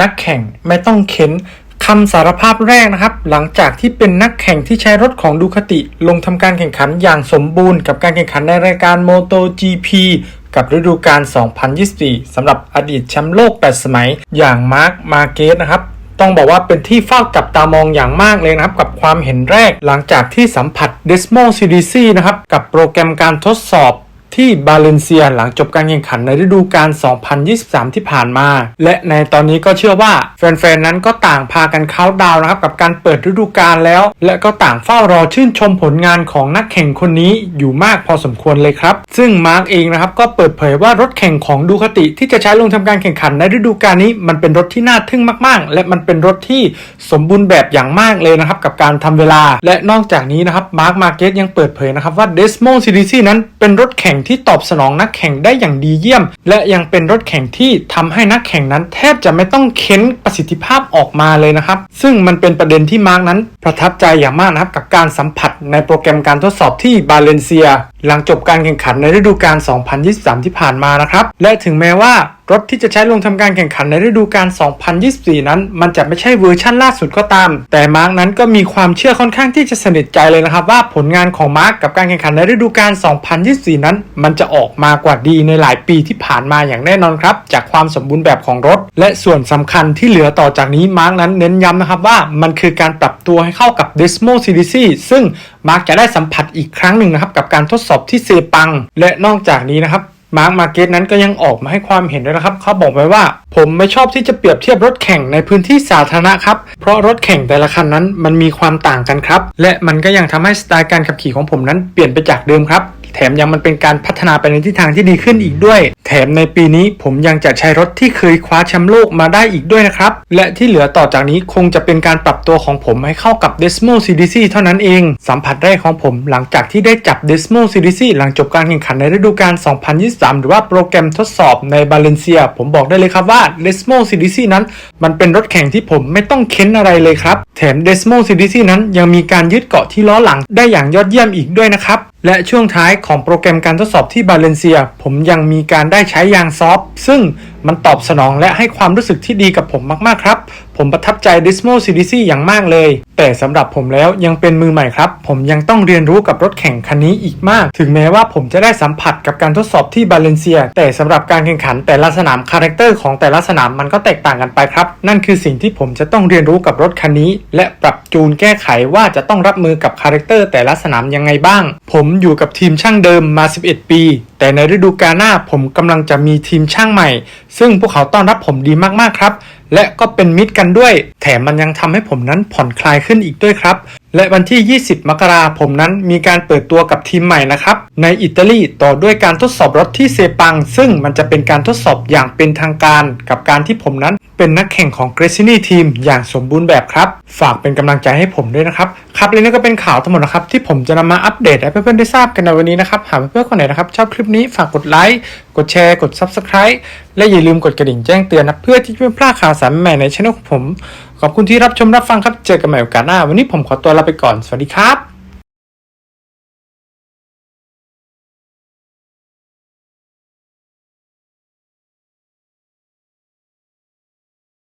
นักแข่งไม่ต้องเข็นคำสารภาพแรกนะครับ หลังจากที่เป็นนักแข่งที่ใช้รถของดูคติลงทำการแข่งขันอย่างสมบูรณ์กับการแข่งขันในรายการ MotoGP กับฤดูกาล 2024 สำหรับอดีตแชมป์โลก 8 สมัย อย่างมาร์ค มาเกสนะครับ ต้องบอกว่าเป็นที่เฝ้าจับตามองอย่างมากเลยนะครับ กับความเห็นแรกหลังจากที่สัมผัส Desmo CDC นะครับ กับโปรแกรมการทดสอบ ที่บาเลนเซียหลังจบการแข่งขันในฤดูกาล 2023 ที่ผ่านมา และในตอนนี้ก็เชื่อว่าแฟนๆ นั้นก็ต่างพากันเข้าดาวนะครับกับการเปิดฤดูกาลแล้ว และก็ต่างเฝ้ารอชื่นชมผลงานของนักแข่งคนนี้อยู่มากพอสมควรเลยครับ ซึ่งมาร์กเองนะครับก็เปิดเผยว่ารถแข่งของดูคติที่จะใช้ลงทำการแข่งขันในฤดูกาลนี้ มันเป็นรถที่น่าทึ่งมากๆ และมันเป็นรถที่สมบูรณ์แบบอย่างมากเลยนะครับ กับการทำเวลา และนอกจากนี้นะครับมาร์กมาเก็ตยังเปิดเผยนะครับว่าเดสมองซีดีซีนั้นเป็นรถแข่งที่ตอบสนองนักแข่งได้อย่างดีเยี่ยม และยังเป็นรถแข่งที่ทำให้นักแข่งนั้น แทบจะไม่ต้องเค้นประสิทธิภาพออกมาเลยนะครับ ซึ่งมันเป็นประเด็นที่มาร์กนั้น ประทับใจอย่างมากนะครับกับการสัมผัสในโปรแกรมการทดสอบที่บาเลนเซีย หลังจบการแข่งขันในฤดูกาล 2023 ที่ผ่านมานะครับ และถึงแม้ว่ารถที่จะใช้ลงทำการแข่งขันในฤดูกาล 2024 นั้น มันจะไม่ใช่เวอร์ชั่นล่าสุดก็ตาม แต่มาร์กนั้นก็มีความเชื่อค่อนข้างที่จะสนิทใจเลยนะครับ ว่าผลงานของมาร์กกับการแข่งขันในฤดูกาล 2024 นั้น มันจะออกมากว่าดีในหลายปีที่ผ่านมาอย่างแน่นอนครับ จากความสมบูรณ์แบบของรถ และส่วนสำคัญที่เหลือต่อจากนี้มาร์กนั้นเน้นย้ำนะครับว่ามันคือการปรับตัวให้เข้ากับ Desmo CDC ซึ่งมาร์กจะได้สัมผัสอีกครั้งหนึ่งนะครับกับการทดสอบที่เซปัง และนอกจากนี้นะครับมาร์คมาเก็ตนั้นก็ยังออกมาให้ความเห็นด้วยนะครับ เขาบอกไว้ว่า ผมไม่ชอบที่จะเปรียบเทียบรถแข่งในพื้นที่สาธารณะครับ เพราะรถแข่งแต่ละคันนั้นมันมีความต่างกันครับ และมันก็ยังทำให้สไตล์การขับขี่ของผมนั้นเปลี่ยนไปจากเดิมครับ แถมยังมันเป็นการพัฒนาไปในทิศทางที่ดีขึ้นอีกด้วย แถมในปีนี้ผมยังจะใช้รถที่เคยคว้าแชมป์โลกมาได้อีกด้วยนะครับ และที่เหลือต่อจากนี้คงจะเป็นการปรับตัวของผมให้เข้ากับ Desmo CDC เท่านั้นเอง สัมผัสแรกของผมหลังจากที่ได้จับ Desmo CDC หลังจบการแข่งขันในฤดูกาล 2023 หรือว่าโปรแกรมทดสอบในบาเลนเซีย ผมบอกได้เลยครับว่า Desmo CDC นั้น มันเป็นรถแข่งที่ผมไม่ต้องเค้นอะไรเลยครับ แถม Desmo CDC นั้นยังมีการยึดเกาะที่ล้อหลังได้อย่างยอดเยี่ยมอีกด้วยนะครับ และช่วงท้ายของโปรแกรมการทดสอบที่บาเลนเซีย ผมยังมีการได้ใช้ยางซอฟต์ซึ่ง มันตอบสนองและให้ความรู้สึกที่ดีกับผมมากๆครับ ผมประทับใจ Dismo CDC อย่างมากเลย แต่สำหรับผมแล้วยังเป็นมือใหม่ครับ ผมยังต้องเรียนรู้กับรถแข่งคันนี้อีกมาก ถึงแม้ว่าผมจะได้สัมผัสกับการทดสอบที่บาเลนเซีย แต่สำหรับการแข่งขันแต่ละสนามคาแรคเตอร์ของแต่ละสนามมันก็แตกต่างกันไปครับ นั่นคือสิ่งที่ผมจะต้องเรียนรู้กับรถคันนี้ และปรับจูนแก้ไขว่าจะต้องรับมือกับคาแรคเตอร์แต่ละสนามยังไงบ้าง ผมอยู่กับทีมช่างเดิมมา 11 ปีแต่ในฤดูกาลหน้าผมกำลังจะมีทีมช่างใหม่ ซึ่งพวกเขาต้อนรับผมดีมากๆครับ และก็เป็นมิตรกันด้วย แถมมันยังทำให้ผมนั้นผ่อนคลายขึ้นอีกด้วยครับ และวันที่ 20 มกราผมนั้นมีการเปิดตัวกับทีมใหม่นะครับ ในอิตาลีต่อด้วยการทดสอบรถที่เซปัง ซึ่งมันจะเป็นการทดสอบอย่างเป็นทางการ กับการที่ผมนั้นเป็นนักแข่งของเกรซินี่ทีมอย่างสมบูรณ์แบบครับ ฝากเป็นกำลังใจให้ผมด้วยนะครับ ครับและนี่ก็เป็นข่าวทั้งหมดนะครับ ที่ผมจะนำมาอัปเดตให้เพื่อนๆได้ทราบกันในวันนี้นะครับ หากเพื่อนๆคนไหนนะครับชอบคลิปนี้ฝากกดไลค์ กดแชร์ กด Subscribe และอย่าลืมกดกระดิ่งแจ้งเตือนนะ เพื่อที่จะไม่พลาดข่าวสารใหม่ในช่องของผม ขอบคุณที่รับชมรับฟังครับ เจอกันใหม่โอกาสหน้า วันนี้ผมขอตัวลาไปก่อน สวัสดีครับ